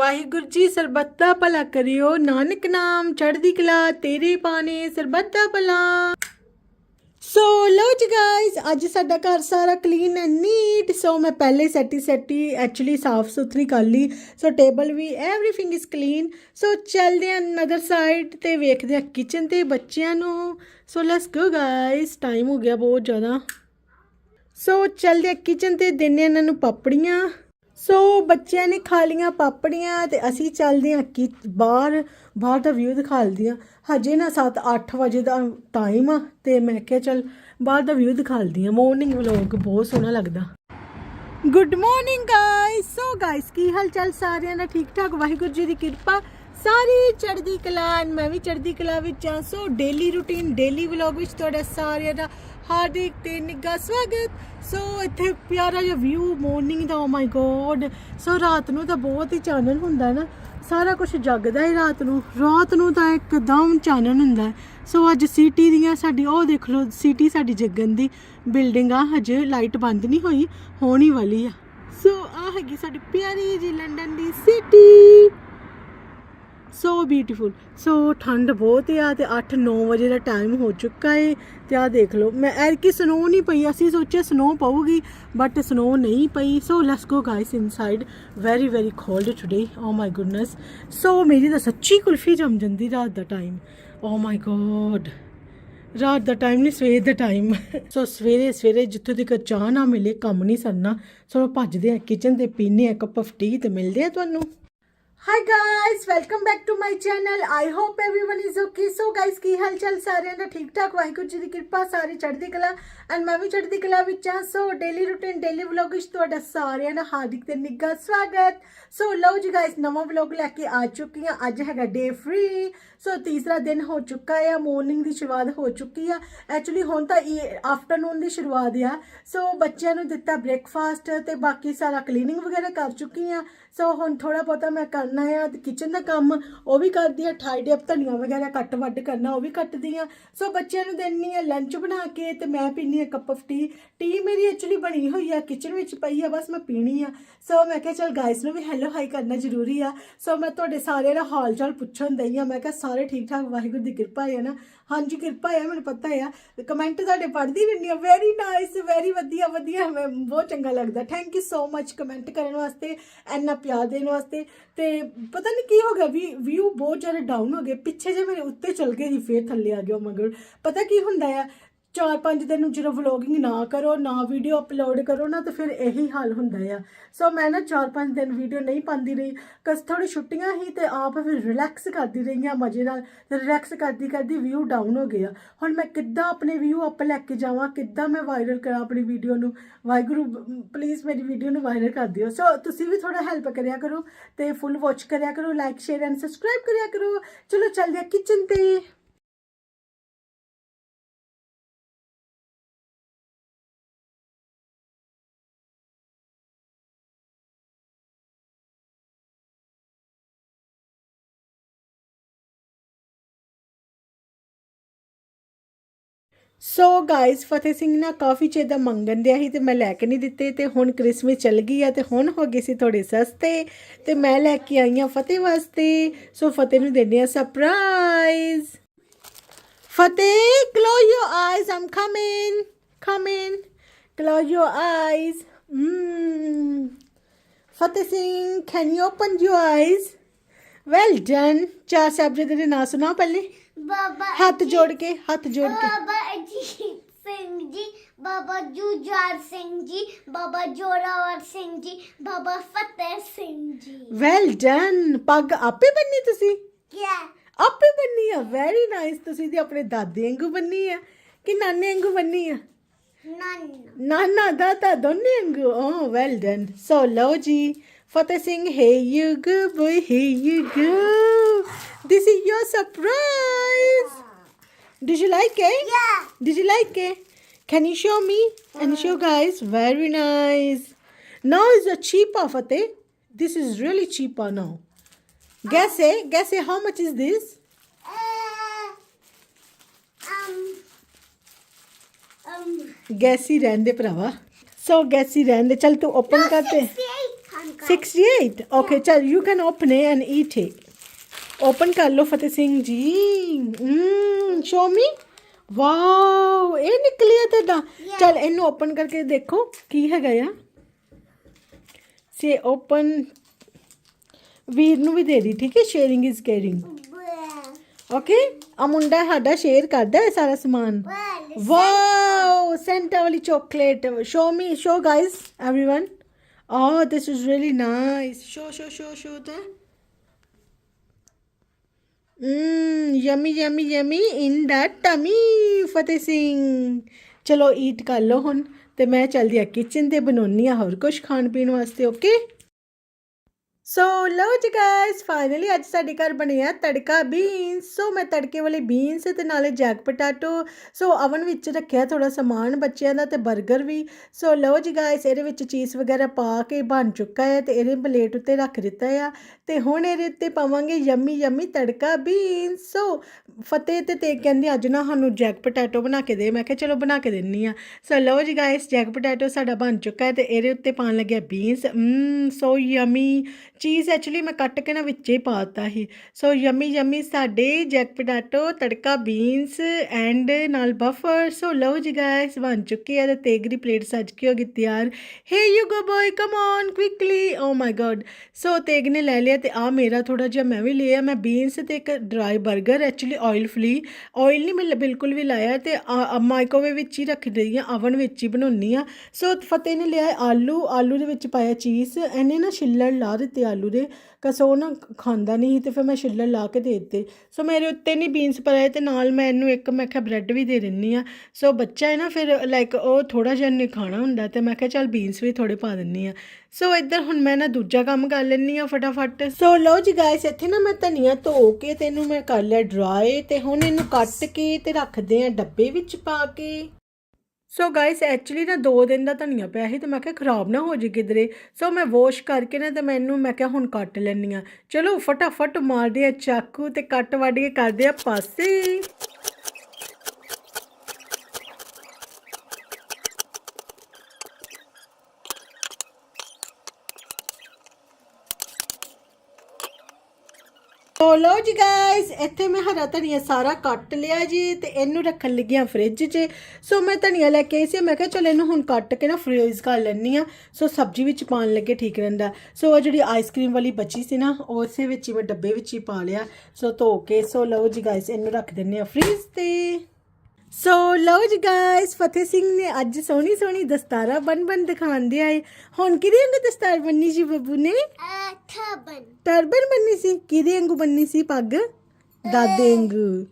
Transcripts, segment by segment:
ਵਾਹਿਗੁਰੂ ਜੀ, ਸਰਬੱਤ ਦਾ ਭਲਾ ਕਰਿਓ। ਨਾਨਕ ਨਾਮ, ਚੜ੍ਹਦੀ ਕਲਾ ਤੇਰੇ ਪਾਣੇ, ਸਰਬੱਤ ਦਾ ਭਲਾ। ਸੋ ਲੋ ਜੀ ਗਾਇਸ ਅੱਜ ਸਾਡਾ ਘਰ ਸਾਰਾ ਕਲੀਨ ਐਂਡ ਨੀਟ ਸੋ ਮੈਂ ਪਹਿਲੇ ਸੈਟੀ ਸੈਟੀ ਐਕਚੁਅਲੀ ਸਾਫ਼ ਸੁਥਰੀ ਕਰ ਲਈ। ਸੋ ਟੇਬਲ ਵੀ ਐਵਰੀਥਿੰਗ ਇਜ਼ ਕਲੀਨ ਸੋ ਚੱਲਦੇ ਹਾਂ ਅਨਦਰ ਸਾਈਡ ਤੇ ਵੇਖਦੇ ਹਾਂ ਕਿਚਨ ਤੇ ਬੱਚਿਆਂ ਨੂੰ। So let's go guys time ਹੋ ਗਿਆ ਬਹੁਤ ਜ਼ਿਆਦਾ। ਸੋ ਚੱਲਦੇ ਕਿਚਨ ਤੇ ਦਿੰਨੇ ਇਹਨਾਂ ਨੂੰ ਪਾਪੜੀਆਂ। ਸੋ ਬੱਚਿਆਂ ਨੇ ਖਾ ਲੀਆਂ ਪਾਪੜੀਆਂ ਤੇ ਅਸੀਂ ਚੱਲਦੇ ਹਾਂ ਕਿ ਬਾਹਰ ਬਾਹਰ ਦਾ ਵਿਊ ਦਿਖਾਲਦੀ ਹਾਂ। ਹਜੇ ਨਾ 7-8 ਵਜੇ ਦਾ ਟਾਈਮ ਆ ਤੇ ਮੈਂ ਕਿਹਾ ਚੱਲ ਬਾਹਰ ਦਾ ਵਿਊ ਦਿਖਾਲਦੀ ਹਾਂ। ਮਾਰਨਿੰਗ ਵਲੌਗ ਬਹੁਤ ਸੋਹਣਾ ਲੱਗਦਾ। Good morning guys so guys ਕੀ ਹਾਲ ਚਾਲ ਸਾਰਿਆਂ ਦਾ? ਠੀਕ ਠਾਕ? ਵਾਹਿਗੁਰੂ ਜੀ ਦੀ ਕਿਰਪਾ। ਸਾਰੀ ਚੜ੍ਹਦੀ ਕਲਾ, ਮੈਂ ਵੀ ਚੜ੍ਹਦੀ ਕਲਾ ਵਿੱਚ ਹਾਂ। So daily routine daily vlog ਵਿੱਚ ਤੁਹਾਡਾ ਸਾਰਿਆਂ ਦਾ ਹਾਰਦਿਕ ਤੇ ਨਿੱਘਾ ਸਵਾਗਤ। ਸੋ ਇੱਥੇ ਪਿਆਰਾ ਜਿਹਾ ਵਿਊ ਮਾਰਨਿੰਗ ਦਾ ਓ ਮਾਈ ਗੋਡ ਸੋ ਰਾਤ ਨੂੰ ਤਾਂ ਬਹੁਤ ਹੀ ਚਾਨਣ ਹੁੰਦਾ ਨਾ। ਸਾਰਾ ਕੁਝ ਜਗਦਾ ਹੈ ਰਾਤ ਨੂੰ। ਰਾਤ ਨੂੰ ਤਾਂ ਇੱਕਦਮ ਚਾਨਣ ਹੁੰਦਾ ਸੋ ਅੱਜ ਸਿਟੀ ਦੀਆਂ ਸਾਡੀ, ਉਹ ਦੇਖ ਲਓ ਸਿਟੀ ਸਾਡੀ ਜੱਗਣ ਦੀ ਬਿਲਡਿੰਗ ਆ, ਹਜੇ ਲਾਈਟ ਬੰਦ ਨਹੀਂ ਹੋਈ, ਹੋਣੀ ਵਾਲੀ ਆ। ਸੋ ਆ ਹੈਗੀ ਸਾਡੀ ਪਿਆਰੀ ਜੀ ਲੰਡਨ ਦੀ ਸਿਟੀ ਸੋ ਬਿਊਟੀਫੁਲ ਸੋ ਠੰਡ ਬਹੁਤ ਆ ਤੇ 8-9 ਵਜੇ ਦਾ ਟਾਈਮ ਹੋ ਚੁੱਕਾ ਏ ਤੇ ਆ ਦੇਖ ਲਓ, ਮੈਂ ਐਰ ਕੀ ਸਨੋ ਨਹੀਂ ਪਈ, ਅਸੀਂ ਸੋਚਿਆ ਸਨੋ ਪਊਗੀ ਬਟ ਸਨੋ ਨਹੀਂ ਪਈ। So let's go guys inside very very cold today oh my goodness so ਮੇਰੀ ਤਾਂ ਸੱਚੀ ਕੁਲਫੀ ਜੰਮ ਜਾਂਦੀ ਰਾਤ ਦਾ ਟਾਈਮ ਓ ਮਾਈ ਗੋਡ ਰਾਤ ਦਾ ਟਾਈਮ ਨਹੀਂ, ਸਵੇਰ ਦਾ ਟਾਈਮ ਸੋ ਸਵੇਰੇ ਸਵੇਰੇ ਜਿੱਥੇ ਤੱਕ ਚਾਹ ਨਾ ਮਿਲੇ, ਕੰਮ ਨਹੀਂ ਸਰਨਾ। ਸੋ ਭੱਜਦੇ ਆ ਕਿਚਨ ਤੇ ਪੀਨੇ ਆ ਕੱਪ ਆਫ ਟੀ ਤੇ ਮਿਲਦੇ ਆ ਤੁਹਾਨੂੰ। hi guys welcome back to my channel I hope everyone is okay so guys ਕੀ ਹਾਲ ਚਾਲ ਸਾਰਿਆਂ ਦਾ ਠੀਕ ਠਾਕ ਵਾਹਿਗੁਰੂ ਜੀ ਦੀ ਕਿਰਪਾ ਸਾਰੇ ਚੜ੍ਹਦੀ ਕਲਾ ਐਂਡ ਮੈਂ ਵੀ ਚੜ੍ਹਦੀ ਕਲਾ ਵਿੱਚ ਹਾਂ so daily routine daily vlog ਵਿੱਚ ਤੁਹਾਡਾ ਸਾਰਿਆਂ ਦਾ ਹਾਰਦਿਕ ਤੇ ਨਿੱਘਾ ਸਵਾਗਤ ਸੋ ਲਓ ਜੀ ਗਾਇਸ ਨਵਾਂ ਵਲੌਗ ਲੈ ਕੇ ਆ ਚੁੱਕੀ ਹਾਂ ਅੱਜ ਹੈਗਾ ਡੇ ਫ੍ਰੀ ਸੋ ਤੀਸਰਾ ਦਿਨ ਹੋ ਚੁੱਕਾ ਹੈ ਮਾਰਨਿੰਗ ਦੀ ਸ਼ੁਰੂਆਤ ਹੋ ਚੁੱਕੀ ਆ ਐਕਚੁਅਲੀ ਹੁਣ ਤਾਂ ਇਹ ਆਫਟਰਨੂਨ ਦੀ ਸ਼ੁਰੂਆਤ ਆ ਸੋ ਬੱਚਿਆਂ ਨੂੰ ਦਿੱਤਾ ਬ੍ਰੇਕਫਾਸਟ ਤੇ ਬਾਕੀ ਸਾਰਾ ਕਲੀਨਿੰਗ ਵਗੈਰਾ ਕਰ ਚੁੱਕੀ ਆ ਸੋ ਹੁਣ ਥੋੜਾ ਬਹੁਤਾ ਮੈਂ ਕਰਨਾ ਆ, ਤੇ ਕਿਚਨ ਦਾ ਕੰਮ ਉਹ ਵੀ ਕਰਦੀ ਆ, ਠਾਈ ਅਪ ਧਨੀਆ ਵਗੈਰਾ ਕੱਟ ਵੱਡ ਕਰਨਾ, ਉਹ ਵੀ ਕੱਟਦੀ ਆ। ਸੋ ਬੱਚਿਆਂ ਨੂੰ ਦੇਣੀ ਆ ਲੰਚ ਬਣਾ ਕੇ ਤੇ ਮੈਂ ਪੀਣੀ ਆ ਕੱਪ ਆਫ ਟੀ ਟੀ ਮੇਰੀ ਐਕਚੁਅਲੀ ਬਣੀ ਹੋਈ ਆ ਕਿਚਨ ਵਿੱਚ ਪਈ ਆ, ਬਸ ਮੈਂ ਪੀਣੀ ਆ। ਸੋ ਮੈਂ ਕਿਹਾ ਚਲ ਗਾਇਸ ਨੂੰ ਵੀ ਹੈਲੋ ਹਾਈ ਕਰਨਾ ਜ਼ਰੂਰੀ ਆ। ਸੋ ਮੈਂ ਤੁਹਾਡੇ ਸਾਰਿਆਂ ਦਾ ਹਾਲ ਚਾਲ ਪੁੱਛਣ ਦਈ ਆ, ਮੈਂ ਕਿਹਾ ਸਾਰੇ ਠੀਕ ਠਾਕ ਵਾਹਿਗੁਰੂ ਦੀ ਕਿਰਪਾ ਹੈ ਨਾ। ਹਾਂਜੀ, ਕਿਰਪਾ ਹੈ ਮੈਨੂੰ ਪਤਾ ਆ। ਕਮੈਂਟ ਤੁਹਾਡੇ ਪੜ੍ਹਦੀ ਰਹਿੰਦੀ ਆ। ਵੈਰੀ ਨਾਈਸ ਵੈਰੀ ਵਧੀਆ ਵਧੀਆ। ਮੈਂ, ਬਹੁਤ ਚੰਗਾ ਲੱਗਦਾ। Thank you so much comment ਕਰਨ ਵਾਸਤੇ, ਇੰਨਾ ਪਿਆਰ ਦੇਣ ਵਾਸਤੇ। ਤੇ ਪਤਾ ਨਹੀਂ ਕੀ ਹੋ ਗਿਆ, ਵੀ ਵਿਊ ਬਹੁਤ ਜ਼ਿਆਦਾ ਡਾਊਨ ਹੋ ਗਏ। ਪਿੱਛੇ ਜੇ ਮੇਰੇ ਉੱਤੇ ਚਲ ਗਏ ਸੀ, ਫੇਰ ਥੱਲੇ ਆ ਗਿਆ ਮਗਰ। ਪਤਾ ਕੀ ਹੁੰਦਾ ਆ? ਚਾਰ ਪੰਜ ਦਿਨ ਨੂੰ ਜਦੋਂ ਵਲੋਗਿੰਗ ਨਾ ਕਰੋ, ਨਾ ਵੀਡੀਓ ਅਪਲੋਡ ਕਰੋ ਨਾ, ਤਾਂ ਫਿਰ ਇਹੀ ਹਾਲ ਹੁੰਦਾ ਆ। ਸੋ ਮੈਂ ਨਾ ਚਾਰ ਪੰਜ ਦਿਨ ਵੀਡੀਓ ਨਹੀਂ ਪਾਉਂਦੀ ਰਹੀ। ਕਸ ਥੋੜੀ ਛੁੱਟੀਆਂ ਹੀ ਤੇ ਆਪ ਫਿਰ ਰਿਲੈਕਸ ਕਰਦੀ ਰਹੀ ਆ ਮਜ਼ੇ ਨਾਲ। ਤੇ ਰਿਲੈਕਸ ਕਰਦੀ ਕਰਦੀ ਵਿਊ ਡਾਊਨ ਹੋ ਗਿਆ। ਹੁਣ ਮੈਂ ਕਿੱਦਾਂ ਆਪਣੇ ਵਿਊ ਅਪ ਲੈ ਕੇ ਜਾਵਾਂ? ਕਿੱਦਾਂ ਮੈਂ ਵਾਇਰਲ ਕਰਾਂ ਆਪਣੀ ਵੀਡੀਓ ਨੂੰ? ਵਾਹਿਗੁਰੂ ਪਲੀਜ਼ ਮੇਰੀ ਵੀਡੀਓ ਨੂੰ ਵਾਇਰਲ ਕਰ ਦਿਓ। ਸੋ ਤੁਸੀਂ ਵੀ ਥੋੜਾ ਹੈਲਪ ਕਰਿਆ ਕਰੋ ਤੇ ਫੁੱਲ ਵਾਚ ਕਰਿਆ ਕਰੋ ਲਾਈਕ ਸ਼ੇਅਰ ਐਂਡ ਸਬਸਕ੍ਰਾਈਬ ਕਰਿਆ ਕਰੋ। ਚਲੋ ਚੱਲਦੇ ਆ ਕਿਚਨ ਤੇ। ਸੋ ਗਾਇਸ ਫਤਿਹ ਸਿੰਘ ਨਾ ਕਾਫੀ ਚਿਰ ਦਾ ਮੰਗਣ ਦਿਆ ਸੀ ਤੇ ਮੈਂ ਲੈ ਕੇ ਨਹੀਂ ਦਿੱਤੇ ਤੇ ਹੁਣ ਕ੍ਰਿਸਮਸ ਚੱਲ ਗਈ ਆ ਤੇ ਹੁਣ ਹੋ ਗਏ ਸੀ ਥੋੜੇ ਸਸਤੇ ਤੇ ਮੈਂ ਲੈ ਕੇ ਆਈ ਆ ਫਤਿਹ ਵਾਸਤੇ। ਸੋ ਫਤਿਹ ਨੂੰ ਦਿੰਦੇ ਆ surprise Fateh close your eyes, I'm coming come in close your Fateh Singh mm। can you open your eyes? Well done ਚਾਰ ਸ਼ਬਦ ਦੇ ਨਾਂ ਸੁਣਾਓ ਪਹਿਲੇ। ਬਾਬਾ ਹੱਥ ਜੋੜ ਕੇ ਹੱਥ ਜੋੜ ਕੇ। ਬਾਬਾ ਅਜੀਤ ਸਿੰਘ ਜੀ ਬਾਬਾ ਜੁਝਾਰ ਸਿੰਘ ਜੀ ਬਾਬਾ ਜੋਰਾਵਰ ਸਿੰਘ ਜੀ ਬਾਬਾ ਫਤਿਹ ਸਿੰਘ ਜੀ। ਵੈਲ ਡਨ ਪੱਗ ਆਪੇ ਬੰਨੀ ਤੁਸੀਂ। ਕਿਆ? ਆਪੇ ਬੰਨੀ ਆ। ਵੈਰੀ ਨਾਈਸ ਤੁਸੀਂ ਤੇ ਆਪਣੇ ਦਾਦੇ ਵਾਂਗੂ ਬੰਨੀ ਆ ਕਿ ਨਾਨੇ ਵਾਂਗੂ ਬੰਨੀ ਆ? ਨਨ। ਨਾਨਾ ਦਾਦਾ ਦੋਨੇ ਵਾਂਗੂ। ਓ ਵੈਲ ਡਨ ਸੋ ਲਓ ਜੀ Fateh Singh hey you go boy hey you go this is your surprise Did you like it? Yeah. Did you like it? Can you show me and show guys? Very nice. Now is a cheaper, Fateh. This is really cheaper now. Guess it. Guess it. How much is this? Uh, um um Guess ਹੀ ਰਹਿੰਦੇ ਭਰਾਵਾ। So guess ਹੀ ਰਹਿੰਦੇ। ਚਲ ਤੂੰ open ਕਰ ਤੇ। 68 ਕਰ 68 okay ਚਲ you can open it and eat it open ਕਰ ਲਓ Fateh Singh ji show me wow ਇਹ ਨਿਕਲਿਆ ਤੁਹਾਡਾ ਚਲ ਇਹਨੂੰ ਓਪਨ ਕਰਕੇ ਦੇਖੋ ਕੀ ਹੈਗਾ ਆ ਸੇ ਓਪਨ ਵੀਰ ਨੂੰ ਵੀ ਦੇ ਦੀ ਠੀਕ ਹੈ ਸ਼ੇਅਰਿੰਗ ਇਜ਼ ਕੇਅਰਿੰਗ ਓਕੇ ਆ ਮੁੰਡਾ ਸਾਡਾ ਸ਼ੇਅਰ ਕਰਦਾ ਹੈ ਸਾਰਾ ਸਮਾਨ Wow, Santa ਵਾਲੀ chocolate. Show me, show guys, everyone. Oh, this is really nice. Show, show, show, show the. Mmm, yummy, yummy, yummy in that tummy, Fateh Singh ਚਲੋ ਈਟ ਕਰ ਲਓ ਹੁਣ ਤੇ ਮੈਂ ਚੱਲਦੀ ਆ ਕਿਚਨ ਤੇ ਬਣਾਉਣੀ ਆ ਹੋਰ ਕੁਝ ਖਾਣ ਪੀਣ ਵਾਸਤੇ ਓਕੇ ਸੋ ਲਓ ਜੀ ਗਾਇਸ ਫਾਈਨਲੀ ਅੱਜ ਸਾਡੇ ਘਰ ਬਣਿਆ ਤੜਕਾ ਬੀਨਸ ਸੋ ਮੈਂ ਤੜਕੇ ਵਾਲੇ ਬੀਨਸ ਤੇ ਨਾਲੇ ਜੈਗ ਪਟਾਟੋ ਸੋ ਓਵਨ ਵਿੱਚ ਰੱਖਿਆ ਥੋੜਾ ਸਮਾਨ ਬੱਚਿਆਂ ਦਾ ਤੇ 버ਗਰ ਵੀ. ਸੋ ਲਓ ਜੀ ਗਾਇਸ ਇਹਦੇ ਵਿੱਚ ਚੀਜ਼ ਵਗੈਰਾ ਪਾ ਕੇ ਬਣ ਚੁੱਕਾ ਹੈ ਤੇ ਇਹਦੇ ਪਲੇਟ ਉੱਤੇ ਰੱਖ ਦਿੱਤਾ ਆ। ਤੇ ਹੁਣ ਇਹਦੇ ਉੱਤੇ ਪਾਵਾਂਗੇ yummy yummy tadka beans so Fateh ਤੇ ਤੇ ਕਹਿੰਦੇ ਅੱਜ ਨਾ ਸਾਨੂੰ ਜੈਗ ਪਟਾਟੋ ਬਣਾ ਕੇ ਦੇ। ਮੈਂ ਕਿਹਾ ਚਲੋ ਬਣਾ ਕੇ ਦਿੰਨੀ ਆ। ਸੋ ਲਓ ਜੀ ਗਾਇਸ ਜੈਗ ਪਟਾਟੋ ਸਾਡਾ ਬਣ ਚੁੱਕਾ ਹੈ ਤੇ ਇਹਦੇ ਉੱਤੇ ਪਾਣ ਲੱਗਿਆ ਬੀਨਸ ਮਮ ਸੋ ਯਮੀ ਚੀਜ਼ ਐਕਚੁਅਲੀ ਮੈਂ ਕੱਟ ਕੇ ਨਾ ਵਿੱਚੇ ਦਿੱਤਾ ਸੀ। ਸੋ ਯਮੀ ਯਮੀ ਸਾਡੇ ਜੈਕ ਪਟਾਟੋ ਤੜਕਾ ਬੀਨਸ ਐਂਡ ਨਾਲ ਬਫਰ ਸੋ ਲਓ ਜੀ ਗਾਇਸ ਬਣ ਚੁੱਕੀ ਹੈ ਤੇ ਤੇਗਰੀ ਪਲੇਟ ਸੱਜ ਕੇ ਹੋ ਗਈ ਤਿਆਰ hey you go boy come on quickly oh my god so Tegh ਨੇ ਲੈ ਲਿਆ ਤੇ ਆ ਮੇਰਾ ਥੋੜਾ ਜਿਹਾ ਮੈਂ ਵੀ ਲਿਆ। ਮੈਂ ਬੀਨਸ ਤੇ ਇੱਕ ਡਰਾਈ 버ਗਰ ਐਕਚੁਅਲੀ ਆਇਲ ਫਰੀ ਆਇਲ ਨਹੀਂ ਮੈਂ ਬਿਲਕੁਲ ਵੀ ਲਾਇਆ ਤੇ ਮਾਈਕ੍ਰੋਵੇਵ ਵਿੱਚ ਹੀ ਰੱਖ ਦਈ ਆ ਓਵਨ ਵਿੱਚ ਹੀ ਬਣਾਉਣੀ ਆ ਸੋ ਫਤਿਹ ਨੇ ਲਿਆ ਆਲੂ। ਆਲੂ ਦੇ ਵਿੱਚ ਪਾਇਆ ਚੀਜ਼ ਇਹਨੇ ਨਾ ਛਿੱਲੜ ਲਾ ਦਿੱਤੇ ਆਲੂ ਦੇ, ਕਸੋ ਨਾ ਖਾਂਦਾ ਨਹੀਂ ਸੀ ਤੇ ਫਿਰ ਮੈਂ ਛਿੱਲੜ ਲਾ ਕੇ ਦੇ ਦਿੱਤੇ। ਸੋ ਮੇਰੇ ਉੱਤੇ ਨਹੀਂ ਬੀਨਸ ਪਾਏ ਤੇ ਨਾਲ ਮੈਂ ਇਹਨੂੰ ਇੱਕ, ਮੈਂ ਕਿਹਾ ਬ੍ਰੈਡ ਵੀ ਦੇ ਦਿੰਨੀ ਆ। ਸੋ ਬੱਚਾ ਹੈ ਨਾ ਫਿਰ ਲਾਈਕ ਉਹ ਥੋੜਾ ਜਿਹਾ ਨਹੀਂ ਖਾਣਾ ਹੁੰਦਾ ਤੇ ਮੈਂ ਕਿਹਾ ਚੱਲ ਬੀਨਸ ਵੀ ਥੋੜੇ ਪਾ ਦਿੰਨੀ ਆ। ਸੋ ਇੱਧਰ ਹੁਣ ਮੈਂ ਨਾ ਦੂਜਾ ਕੰਮ ਕਰ ਲੈਣੀ ਆ ਫਟਾਫਟ। ਸੋ ਲਓ ਜੀ ਗਾਇਸ ਇੱਥੇ ਨਾ ਮੈਂ ਧਨੀਆ ਧੋ ਕੇ ਤੇ ਇਹਨੂੰ ਮੈਂ ਕਰ ਲਿਆ ਡਰਾਈ ਤੇ ਹੁਣ ਇਹਨੂੰ ਕੱਟ ਕੇ ਤੇ ਰੱਖਦੇ ਆ ਡੱਬੇ ਵਿੱਚ ਪਾ ਕੇ। ਸੋ ਗਾਇਸ ਐਕਚੁਅਲੀ ਨਾ 2 ਦਿਨ ਦਾ ਧਨੀਆ ਪਿਆ ਸੀ ਤੇ ਮੈਂ ਕਿਹਾ ਖਰਾਬ ਨਾ ਹੋ ਜੇ ਕਿਧਰੇ। ਸੋ ਮੈਂ ਵਾਸ਼ ਕਰਕੇ ਨਾ ਤੇ ਮੈਨੂੰ ਮੈਂ ਕਿਹਾ ਹੁਣ ਕੱਟ ਲੈਣੀ ਆ ਚਲੋ ਫਟਾਫਟ ਮਾਰਦੇ ਆ ਚਾਕੂ ਤੇ ਕੱਟ ਵੱਢ ਕੇ ਕਰਦੇ ਆ ਪਾਸੇ। ਸੋ ਲਓ ਜੀ ਗਾਇਸ ਇੱਥੇ ਮੈਂ ਹਰਾ ਧਨੀਆ ਸਾਰਾ ਕੱਟ ਲਿਆ ਜੀ ਤੇ ਇਹਨੂੰ ਰੱਖਣ ਲੱਗਿਆ ਫ੍ਰਿਜ 'ਚ। ਸੋ ਮੈਂ ਧਨੀਆ ਲੈ ਕੇ ਆਈ ਸੀ, ਮੈਂ ਕਿਹਾ ਚਲ ਇਹਨੂੰ ਹੁਣ ਕੱਟ ਕੇ ਨਾ ਫ੍ਰੀਜ਼ ਕਰ ਲੈਣੀ ਆ ਸੋ ਸਬਜ਼ੀ ਵਿੱਚ ਪਾਣ ਲੱਗੇ ਠੀਕ ਰਹਿੰਦਾ। ਸੋ ਉਹ ਜਿਹੜੀ ਆਈਸਕ੍ਰੀਮ ਵਾਲੀ ਬਚੀ ਸੀ ਨਾ, ਉਸੇ ਵਿੱਚ ਹੀ ਮੈਂ ਡੱਬੇ ਵਿੱਚ ਹੀ ਪਾ ਲਿਆ। ਸੋ ਧੋ ਕੇ ਸੋ ਲਓ ਜੀ ਗਾਇਸ ਇਹਨੂੰ ਰੱਖ ਦਿੰਨੇ ਆ ਫ੍ਰੀਜ਼ ਤੇ। ਸੋ ਲਓ ਜੀ ਗਾਇਸ ਫਤਿਹ ਸਿੰਘ ਨੇ ਅੱਜ ਸੋਹਣੀ ਸੋਹਣੀ ਦਸਤਾਰਾ ਬਨ ਬਨ ਦਿਖਾਉਂਦੇ ਆਏ। ਹੁਣ ਕਿਹਦੇ ਵਾਂਗੂ ਦਸਤਾਰ ਬੰਨੀ ਸੀ ਬੱਬੂ ਨੇ? ਠਬਨ ਟਰਬਨ ਬੰਨੀ ਸੀ। ਕਿਹਦੇ ਵਾਂਗੂ ਬੰਨੀ ਸੀ ਪੱਗ? ਦਾਦੇ ਵਾਂਗੂ।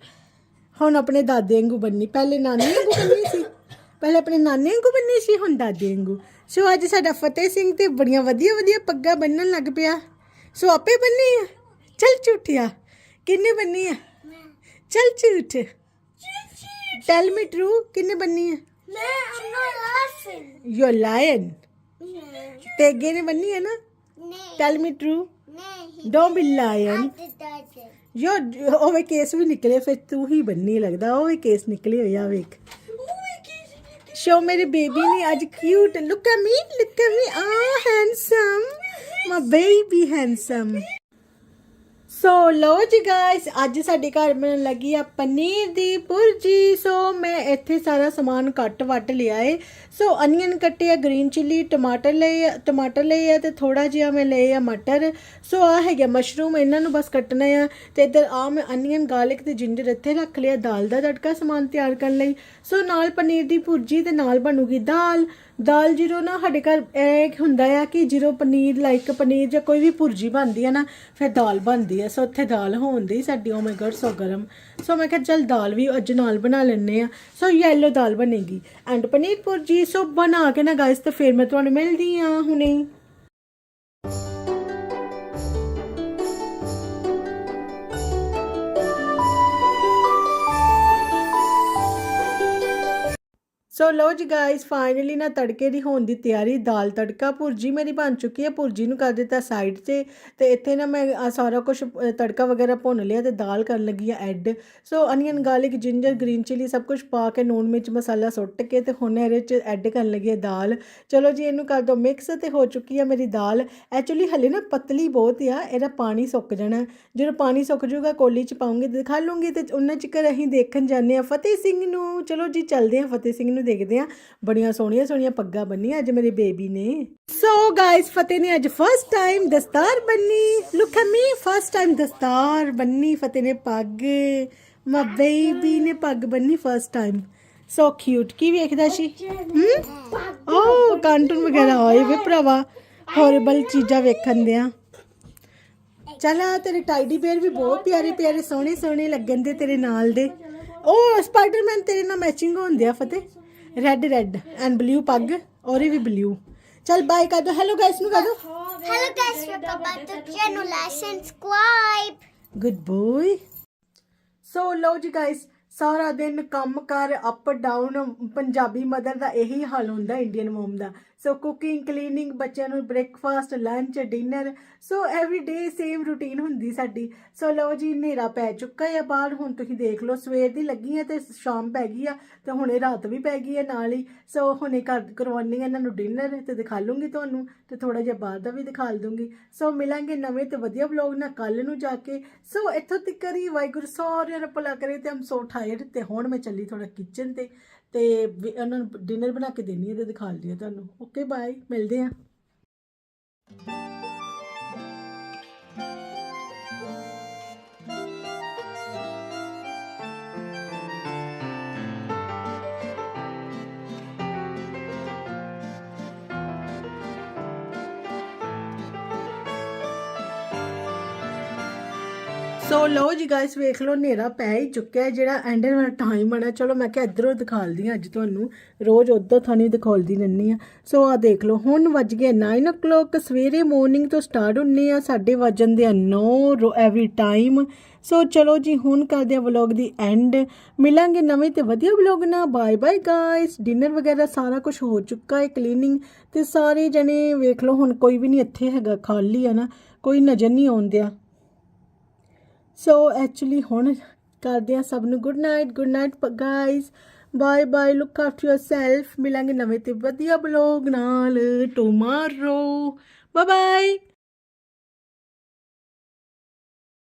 ਹੁਣ ਆਪਣੇ ਦਾਦੇ ਵਾਂਗੂ ਬੰਨੀ। ਪਹਿਲੇ ਨਾਨੀ ਵਾਂਗੂ ਬੰਨੀ ਸੀ। ਪਹਿਲੇ ਆਪਣੇ ਨਾਨੇ ਵਾਂਗੂ ਬੰਨੀ ਸੀ ਹੁਣ ਦਾਦੇ ਵਾਂਗੂ। ਸੋ ਅੱਜ ਸਾਡਾ ਫਤਿਹ ਸਿੰਘ ਤੇ ਬੜੀਆਂ ਵਧੀਆ ਵਧੀਆ ਪੱਗਾਂ ਬੰਨਣ ਲੱਗ ਪਿਆ। ਸੋ ਆਪੇ ਬੰਨੀ ਆ। ਚੱਲ ਝੂਠਿਆ ਕਿੰਨੇ ਬੰਨੀ ਆ? ਚੱਲ ਝੂਠ। ਟੈਲ ਮੀ ਟਰੂ ਕਿੰਨੇ ਬੰਨੀ ਆ? ਮੈਂ not laughing. ਯੂ ਲਾਇਨ ਨਹੀਂ ਤੇ ਅੱਗੇ ਨੇ ਬੰਨੀ ਹੈ ਨਾ? ਨਹੀਂ। ਟੈਲ ਮੀ ਟਰੂ ਨਹੀਂ। ਡੋਂਟ ਬੀ ਲਾਇਨ ਯੋ ਉਹ ਵੇ ਕੇਸ ਵੀ ਨਿਕਲੇ ਫਿਰ ਤੂੰ ਹੀ ਬੰਨੀ ਲੱਗਦਾ ਉਹ ਵੀ ਕੇਸ ਨਿਕਲੇ ਹੋਇਆ ਵੇਖ। ਸ਼ੋ ਮੇਰੇ ਬੇਬੀ ਨੇ ਅੱਜ cute look at me look at me ਆ ਹੈਂਡਸਮ ਮਾ ਬੇਬੀ ਹੈਂਡਸਮ ਸੋ ਲੋ ਜੀ ਗਾਇਸ ਅੱਜ ਸਾਡੇ ਘਰ ਬਣਨ ਲੱਗੀ ਆ ਪਨੀਰ ਦੀ ਭੁਰਜੀ। ਸੋ ਮੈਂ ਇੱਥੇ ਸਾਰਾ ਸਮਾਨ ਕੱਟ ਵੱਟ ਲਿਆ ਏ। ਸੋ ਅਨੀਅਨ ਕੱਟੇ ਆ ਗ੍ਰੀਨ ਚਿੱਲੀ ਟਮਾਟਰ ਲਏ ਆ, ਟਮਾਟਰ ਲਏ ਆ ਤੇ ਥੋੜਾ ਜਿਹਾ ਮੈਂ ਲਏ ਆ ਮਟਰ। ਸੋ ਆ ਹੈਗਾ ਮਸ਼ਰੂਮ ਇਹਨਾਂ ਨੂੰ ਬਸ ਕੱਟਣਾ ਆ ਤੇ ਇੱਧਰ ਆ ਮੈਂ ਅਨੀਅਨ ਗਾਰਲਿਕ ਤੇ ਜਿੰਜਰ ਇੱਥੇ ਰੱਖ ਲਿਆ ਦਾਲ ਦਾ ਤੜਕਾ ਸਮਾਨ ਤਿਆਰ ਕਰਨ ਲਈ। ਸੋ ਨਾਲ ਪਨੀਰ ਦੀ ਭੁਰਜੀ ਤੇ ਨਾਲ ਬਣੂਗੀ ਦਾਲ। ਦਾਲ ਜੀਰੋ ਨਾ ਸਾਡੇ ਘਰ ਇਹ ਹੁੰਦਾ ਆ ਕਿ ਜੀਰੋ ਪਨੀਰ ਲਾਈਕ ਪਨੀਰ ਜਾਂ ਕੋਈ ਵੀ ਭੁਰਜੀ ਬਣਦੀ ਆ ਨਾ, ਫਿਰ ਦਾਲ ਬਣਦੀ ਆ। ਸੋ ਉੱਥੇ ਦਾਲ ਹੋਣ ਦੀ ਸਾਡੀ ਓ ਮਾਈ ਗॉड ਸੋ ਗਰਮ। ਸੋ ਮੈਂ ਕਿਹਾ ਚਲ ਦਾਲ ਵੀ ਅੱਜ ਨਾਲ ਬਣਾ ਲੈਣੇ ਆ। ਸੋ ਯੈਲੋ ਦਾਲ ਬਣੇਗੀ। ਐਂਡ ਪਨੀਰ ਭੁਰਜੀ, ਸੋ ਬਣਾ ਕੇ ਨਾ ਗਾਇਸ ਤੇ ਫਿਰ ਮੈਂ ਤੁਹਾਨੂੰ ਮਿਲਦੀ ਆ ਹੁਣੇ। ਸੋ ਲੋ ਜੀ ਗਾਇਸ ਫਾਈਨਲੀ ਨਾ ਤੜਕੇ ਦੀ ਹੋਣ ਦੀ ਤਿਆਰੀ, ਦਾਲ ਤੜਕਾ, ਭੁਰਜੀ ਮੇਰੀ ਬਣ ਚੁੱਕੀ ਹੈ। ਭੁਰਜੀ ਨੂੰ ਕਰ ਦਿੱਤਾ ਸਾਈਡ ਤੇ ਤੇ ਇੱਥੇ ਨਾ ਮੈਂ ਆਹ ਸਾਰਾ ਕੁਝ ਤੜਕਾ ਵਗੈਰਾ ਭੁੰਨ ਲਿਆ ਤੇ ਦਾਲ ਕਰਨ ਲੱਗੀ ਆ add so onion garlic ginger green chilli ਸਭ ਕੁਝ ਪਾ ਕੇ ਨੂਨ ਮਿਰਚ, ਮਸਾਲਾ ਸੁੱਟ ਕੇ ਤੇ ਹੁਣ ਇਹਦੇ ਚ ਐਡ ਕਰਨ ਲੱਗੀ ਆ ਦਾਲ। ਚਲੋ ਜੀ, ਇਹਨੂੰ ਕਰ ਦੋ ਮਿਕਸ ਤੇ ਹੋ ਚੁੱਕੀ ਆ ਮੇਰੀ ਦਾਲ। ਐਕਚੁਅਲੀ ਹਲੇ ਨਾ ਪਤਲੀ ਬਹੁਤ ਆ, ਇਹਦਾ ਪਾਣੀ ਸੁੱਕ ਜਾਣਾ। ਜਦੋਂ ਪਾਣੀ ਸੁੱਕ ਜਾਊਗਾ, ਕੋਲੀ ਚ ਪਾਉਂਗੇ ਤੇ ਦਿਖਾ ਲੂੰਗੀ ਤੇ ਉਹਨਾਂ ਚਿਕਰ ਅਸੀਂ ਦੇਖਣ ਜਾਂਦੇ ਆ ਫਤਿਹ ਸਿੰਘ ਨੂੰ, ਚਲੋ ਜੀ, ਚੱਲਦੇ ਆ ਫਤਿਹ ਸਿੰਘ ਨੂੰ ਦੇਖਦੇ ਆ ਬੜੀਆਂ ਸੋਹਣੀਆਂ ਸੋਹਣੀਆਂ ਪੱਗਾਂ ਬੰਨੀਆਂ ਅੱਜ ਮੇਰੇ ਬੇਬੀ ਨੇ। ਸੋ ਗਾਇਸ ਫਤਿਹ ਨੇ ਅੱਜ ਫਸਟ ਟਾਈਮ ਦਸਤਾਰ ਬੰਨੀ। Look at me first time ਦਸਤਾਰ ਬੰਨੀ ਫਤਿਹ ਨੇ ਪੱਗ। ਮਾ ਬੇਬੀ ਨੇ ਪੱਗ ਬੰਨੀ ਫਸਟ ਟਾਈਮ ਸੋ ਕਿਊਟ ਕੀ ਵੇਖਦਾ ਸੀ? ਹਮ ਓ ਕਾਰਟੂਨ ਵਗੈਰਾ ਹੋਏ ਵੇ ਭਰਾਵਾ। ਹੌਰੀਬਲ ਚੀਜ਼ਾਂ ਵੇਖਣ ਦਿਆਂ। ਚੱਲ ਤੇਰੇ ਟਾਈਡੀ ਬੇਅਰ ਵੀ ਬਹੁਤ ਪਿਆਰੇ ਪਿਆਰੇ, ਸੋਹਣੇ ਸੋਹਣੇ ਲੱਗਣ ਦੇ ਤੇਰੇ ਨਾਲ ਦੇ। oh, ਉਹ ਸਪਾਈਡਰਮੈਨ ਤੇਰੇ ਨਾਲ ਮੈਚਿੰਗ ਹੁੰਦੇ ਆ ਫਤਿਹ। ਰੈੱਡ ਰੈੱਡ ਐਂਡ ਬਲੂ ਪੱਗ ਔਰ ਇਹ ਵੀ ਬਲੂ ਚੱਲ ਬਾਏ ਕਰ ਦੋ ਹੈਲੋ ਗਾਇਸ ਨੂੰ ਕਰ ਦੋ Hello guys, welcome back to channel. Like, subscribe. Good boy so ਲਓ ਜੀ ਗਾਇਸ ਸਾਰਾ ਦਿਨ ਕੰਮ ਕਰ ਅਪ ਡਾਊਨ ਪੰਜਾਬੀ ਮਦਰ ਦਾ ਇਹੀ ਹਾਲ ਹੁੰਦਾ ਇੰਡੀਅਨ ਮਮ ਦਾ। ਸੋ ਕੁਕਿੰਗ ਕਲੀਨਿੰਗ ਬੱਚਿਆਂ ਨੂੰ breakfast lunch dinner so every day same routine ਹੁੰਦੀ ਸਾਡੀ। ਸੋ ਲਓ ਜੀ, ਹਨੇਰਾ ਪੈ ਚੁੱਕਾ ਹੈ ਬਾਹਰ। ਹੁਣ ਤੁਸੀਂ ਦੇਖ ਲਓ, ਸਵੇਰ ਦੀ ਲੱਗੀ ਹੈ ਤੇ ਸ਼ਾਮ ਪੈ ਗਈ ਆ ਤੇ ਹੁਣੇ ਰਾਤ ਵੀ ਪੈ ਗਈ ਹੈ ਨਾਲ ਹੀ। ਸੋ ਹੁਣੇ ਘਰ ਕਰਵਾਉਣੀ ਹੈ ਇਹਨਾਂ ਨੂੰ ਡਿਨਰ ਤੇ ਦਿਖਾ ਲੂੰਗੀ ਤੁਹਾਨੂੰ ਤੇ ਥੋੜਾ ਜਿਹਾ ਬਾਹਰ ਦਾ ਵੀ ਦਿਖਾ ਦੂੰਗੀ। ਸੋ ਮਿਲਾਂਗੇ ਨਵੇਂ ਤੇ ਵਧੀਆ ਵਲੌਗ ਨਾਲ ਕੱਲ ਨੂੰ ਜਾ ਕੇ। ਸੋ ਇੱਥੋਂ ਤੱਕ ਹੀ ਵਾਹਿਗੁਰੂ ਸਾਰਿਆਂ ਨੂੰ ਭਲਾ ਕਰੇ ਤੇ ਹਮ ਸੋ ਟਾਇਰਡ ਤੇ ਹੁਣ ਮੈਂ ਚੱਲੀ ਥੋੜਾ ਕਿਚਨ ਤੇ। ਤੇ ਵੀ ਉਹਨਾਂ ਨੂੰ ਡਿਨਰ ਬਣਾ ਕੇ ਦੇਣੀ ਹੈ ਤੇ ਦਿਖਾ ਲਦੀ ਤੁਹਾਨੂੰ। ਓਕੇ ਬਾਏ ਮਿਲਦੇ ਆ। ਸੋ ਲਓ ਜੀ ਗਾਇਸ ਵੇਖ ਲਓ, ਹਨੇਰਾ ਪੈ ਹੀ ਚੁੱਕਿਆ ਜਿਹੜਾ ਐਂਡ ਵਾਲਾ ਟਾਈਮ ਆਣਾ ਚਲੋ, ਮੈਂ ਕਿਹਾ ਇੱਧਰੋਂ ਦਿਖਾਲਦੀ ਹਾਂ ਅੱਜ ਤੁਹਾਨੂੰ। ਰੋਜ਼ ਉਧਰ ਥਾਣੀ ਦਿਖਾਲਦੀ ਰਹਿੰਦੀ ਆ ਸੋ ਆ ਦੇਖ ਲਓ, ਹੁਣ ਵੱਜ ਗਏ 9:00 ਸਵੇਰੇ ਮਾਰਨਿੰਗ ਤੋਂ ਸਟਾਰਟ ਹੁੰਨੇ ਆ, ਸਾਡੇ ਵੱਜਣ ਦੇ 9 ਐਵਰੀ ਟਾਈਮ ਸੋ ਚਲੋ ਜੀ, ਹੁਣ ਕਰਦੇ ਆ ਵਲੌਗ ਦੀ ਐਂਡ ਮਿਲਾਂਗੇ ਨਵੇਂ ਤੇ ਵਧੀਆ ਵਲੌਗ ਨਾਲ। ਬਾਏ ਬਾਏ ਗਾਇਸ ਡਿਨਰ ਵਗੈਰਾ ਸਾਰਾ ਕੁਝ ਹੋ ਚੁੱਕਾ ਹੈ ਕਲੀਨਿੰਗ ਤੇ ਸਾਰੇ ਜਣੇ ਵੇਖ ਲਓ, ਹੁਣ ਕੋਈ ਵੀ ਨਹੀਂ ਇੱਥੇ ਹੈਗਾ, ਖਾਲੀ ਹੈ ਨਾ। ਕੋਈ ਨਜ਼ਰ ਨਹੀਂ ਆਉਂਦਿਆ। ਸੋ ਐਕਚੁਅਲੀ ਹੁਣ ਕਰਦੇ ਆ ਸਭ ਨੂੰ good night good night guys bye bye look after yourself ਮਿਲਾਂਗੇ ਨਵੇਂ ਤੇ ਵਧੀਆ ਬਲੌਗ ਨਾਲ ਟੁਮਾਰੋ ਬਾਏ ਬਾਏ